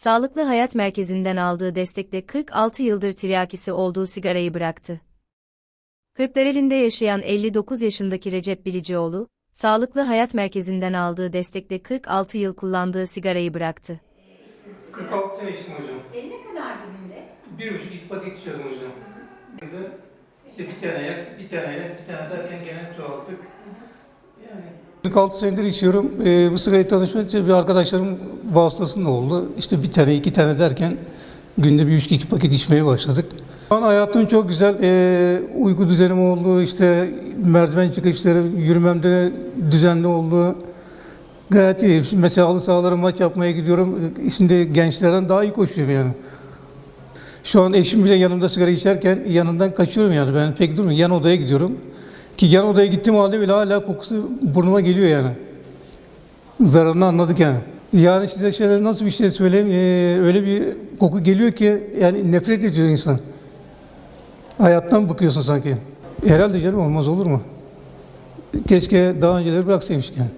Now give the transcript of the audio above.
Sağlıklı Hayat Merkezi'nden aldığı destekle 46 yıldır tiryakisi olduğu sigarayı bıraktı. Kırklareli'nde yaşayan 59 yaşındaki Recep Bilicioğlu, Sağlıklı Hayat Merkezi'nden aldığı destekle 46 yıl kullandığı sigarayı bıraktı. 46 sene içtim hocam. E ne kadardı günde? Bir buçuk iki paket içiyordum hocam. Bir de işte bir tane yak, bir tane yak, bir tane derken gene çoğalttık. Yani 46 senedir içiyorum. Ee, bu sigarayı tanışmak bir arkadaşlarım vasıtasında oldu. İşte bir tane, iki tane derken günde bir üç iki paket içmeye başladık. Şu an hayatım çok güzel. Ee, uyku düzenim oldu. İşte merdiven çıkışları, yürümemde düzenli oldu. Gayet iyi. Mesela halı sahalara maç yapmaya gidiyorum. Şimdi gençlerden daha iyi koşuyorum yani. Şu an eşim bile yanımda sigara içerken yanından kaçıyorum yani. Ben pek durmuyorum. Yan odaya gidiyorum. Ki yan odaya gittiğim halde bile hala kokusu burnuma geliyor yani. Zararını anladık yani. Yani size şöyle nasıl bir şey söyleyeyim, ee, öyle bir koku geliyor ki yani nefret ediyor insan. Hayattan bıkıyorsun sanki. Herhalde canım olmaz olur mu? Keşke daha önceleri bıraksaymış yani.